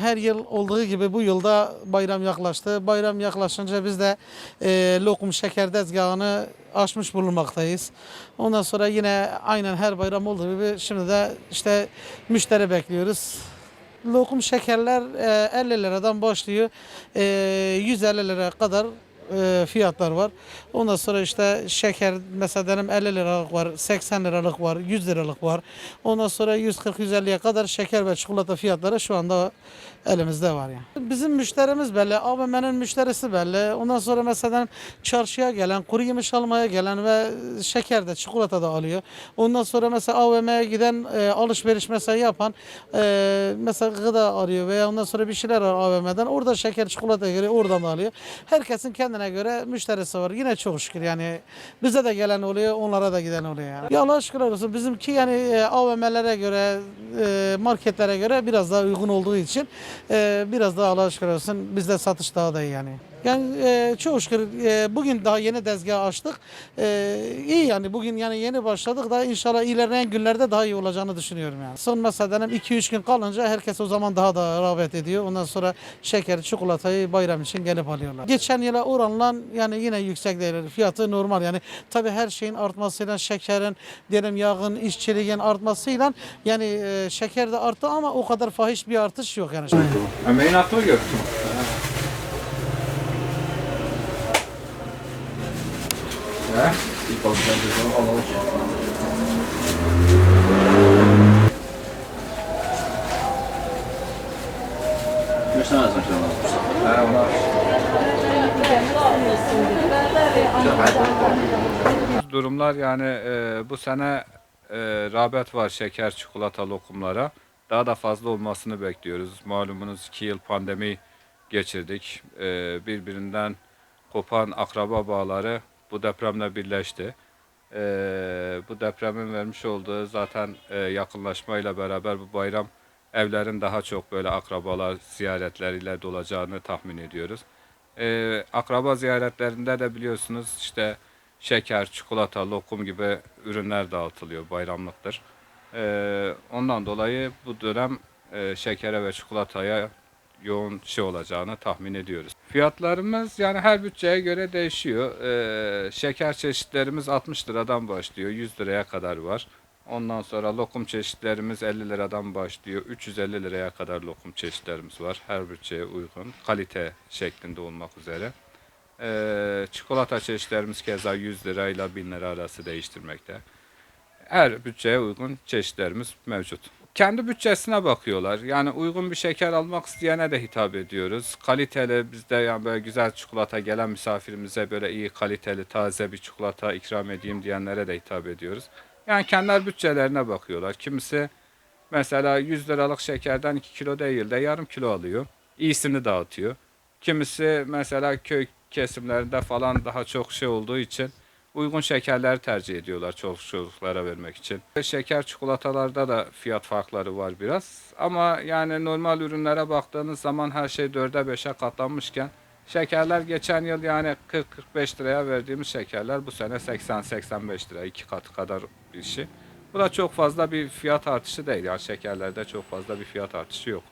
Her yıl olduğu gibi bu yılda bayram yaklaştı. Bayram yaklaşınca biz de e, lokum şeker tezgahını aşmış bulunmaktayız. Ondan sonra yine aynen her bayram olduğu gibi şimdi de işte müşteri bekliyoruz. Lokum şekerler e, 50 liradan başlıyor. E, 150 liraya kadar e, fiyatlar var. Ondan sonra işte şeker mesela benim 50 liralık var, 80 liralık var, 100 liralık var. Ondan sonra 140-150'ye kadar şeker ve çikolata fiyatları şu anda elimizde var yani. Bizim müşterimiz belli, AVM'nin müşterisi belli. Ondan sonra mesela çarşıya gelen, kuru yemiş almaya gelen ve şeker de çikolata da alıyor. Ondan sonra mesela AVM'ye giden e, alışveriş mesela yapan e, mesela gıda arıyor veya ondan sonra bir şeyler var AVM'den. Orada şeker çikolata geliyor oradan da alıyor. Herkesin kendine göre müşterisi var. Yine çok şükür yani bize de gelen oluyor onlara da giden oluyor yani. Ya Allah şükürler olsun bizimki yani e, AVM'lere göre e, marketlere göre biraz daha uygun olduğu için e, biraz daha Allah şükürler olsun bizde satış daha da iyi yani. Yani e, çok şükür e, bugün daha yeni tezgah açtık. E, iyi yani bugün yani yeni başladık da inşallah ilerleyen günlerde daha iyi olacağını düşünüyorum yani. Son mesela 2-3 gün kalınca herkes o zaman daha da rağbet ediyor. Ondan sonra şeker, çikolatayı bayram için gelip alıyorlar. Geçen yıla oranla yani yine yüksek değil. Fiyatı normal yani. Tabii her şeyin artmasıyla şekerin, diyelim yağın, işçiliğin artmasıyla yani e, şeker de arttı ama o kadar fahiş bir artış yok yani. Emeğin hakkını gör. İlk de sana alalım ki. Durumlar yani e, bu sene e, rağbet var şeker çikolata lokumlara. Daha da fazla olmasını bekliyoruz. Malumunuz iki yıl pandemi geçirdik. E, birbirinden kopan akraba bağları bu depremle birleşti. E, bu depremin vermiş olduğu zaten e, yakınlaşmayla beraber bu bayram evlerin daha çok böyle akrabalar ziyaretleriyle dolacağını tahmin ediyoruz. E, akraba ziyaretlerinde de biliyorsunuz işte şeker, çikolata, lokum gibi ürünler dağıtılıyor, bayramlıktır. Ee, ondan dolayı bu dönem e, şekere ve çikolataya yoğun şey olacağını tahmin ediyoruz. Fiyatlarımız yani her bütçeye göre değişiyor. Ee, şeker çeşitlerimiz 60 liradan başlıyor, 100 liraya kadar var. Ondan sonra lokum çeşitlerimiz 50 liradan başlıyor. 350 liraya kadar lokum çeşitlerimiz var. Her bütçeye uygun. Kalite şeklinde olmak üzere. Ee, çikolata çeşitlerimiz keza 100 lirayla 1000 lira arası değiştirmekte. Her bütçeye uygun çeşitlerimiz mevcut. Kendi bütçesine bakıyorlar. Yani uygun bir şeker almak isteyene de hitap ediyoruz. Kaliteli bizde yani böyle güzel çikolata gelen misafirimize böyle iyi kaliteli taze bir çikolata ikram edeyim diyenlere de hitap ediyoruz. Yani kendi bütçelerine bakıyorlar. Kimisi mesela 100 liralık şekerden 2 kilo değil de yarım kilo alıyor. İyisini dağıtıyor. Kimisi mesela köy kesimlerinde falan daha çok şey olduğu için uygun şekerleri tercih ediyorlar çoluk çocuklara vermek için. Şeker çikolatalarda da fiyat farkları var biraz. Ama yani normal ürünlere baktığınız zaman her şey 4'e 5'e katlanmışken şekerler geçen yıl yani 40-45 liraya verdiğimiz şekerler bu sene 80-85 lira iki katı kadar şey. Bu da çok fazla bir fiyat artışı değil. Yani şekerlerde çok fazla bir fiyat artışı yok.